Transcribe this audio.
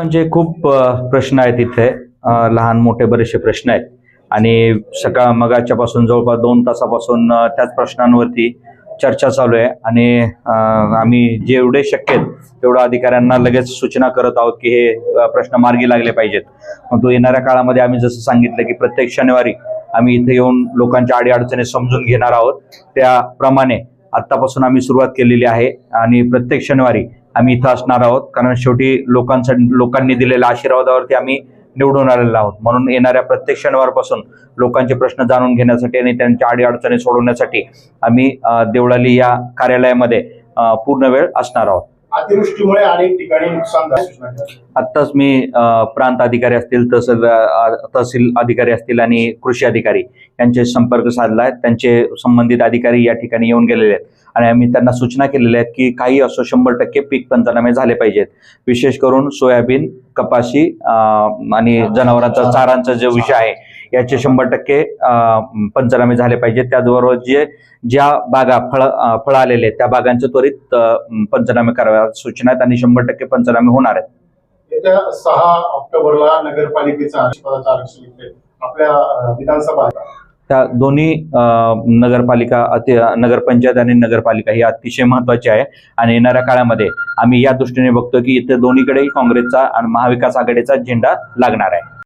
लोकांचे खूप प्रश्न आहेत इथे. लहान मोठे बरेचसे प्रश्न आहेत. आणि सकाळ मगाच्या पासून जवळपास दोन तासापासून त्याच प्रश्नांवरती चर्चा चालू आहे. आणि आम्ही जेवढे शक्य आहेत तेवढं अधिकाऱ्यांना लगेच सूचना करत आहोत की हे प्रश्न मार्गी लागले पाहिजेत. मग तो येणाऱ्या काळामध्ये आम्ही जसं सांगितलं की प्रत्येक शनिवारी आम्ही इथे येऊन लोकांच्या अडीअडचणी समजून घेणार आहोत. त्याप्रमाणे आत्तापासून आम्ही सुरुवात केलेली आहे. आणि प्रत्येक शनिवारी आम्ही इथं असणार आहोत. कारण शेवटी लोकांसाठी लोकांनी दिलेल्या आशीर्वादावरती आम्ही निवडून आलेलो आहोत. म्हणून येणाऱ्या प्रत्येक शनिवारपासून लोकांचे प्रश्न जाणून घेण्यासाठी आणि त्यांच्या अडीअडचणी सोडवण्यासाठी आम्ही देवळाली या कार्यालयामध्ये पूर्ण वेळ असणार आहोत. अतिवृष्टीमुळे अनेक ठिकाणी नुकसान आत्ताच मी प्रांत अधिकारी असतील तहसील तहसील अधिकारी असतील आणि कृषी अधिकारी यांचे संपर्क साधला आहे. त्यांचे संबंधित अधिकारी या ठिकाणी येऊन गेलेले आहेत. आणि आम्ही त्यांना सूचना केलेल्या आहेत की काही असो शंभर टक्के पीक पंचनामे झाले पाहिजेत. विशेष करून सोयाबीन कपाशी आणि जनावरांचा चारांचा जो विषय आहे याचे शंभर टक्के पंचनामे झाले पाहिजेत. त्याचबरोबर जे ज्या बागा फळ फळं आलेले आहेत त्या बागांचे त्वरित पंचनामे कराव्या सूचना आहेत आणि शंभर टक्के पंचनामे होणार आहेत. येत्या सहा ऑक्टोबरला नगरपालिकेचा आरक्षण आपल्या विधानसभा. त्या दोन्ही नगरपालिका अति नगरपंचायत आणि नगरपालिका ही अतिशय महत्वाची आहे. आणि येणाऱ्या काळामध्ये आम्ही या दृष्टीने बघतो की इथे दोन्हीकडेही काँग्रेसचा आणि महाविकास आघाडीचा झेंडा लागणार आहे.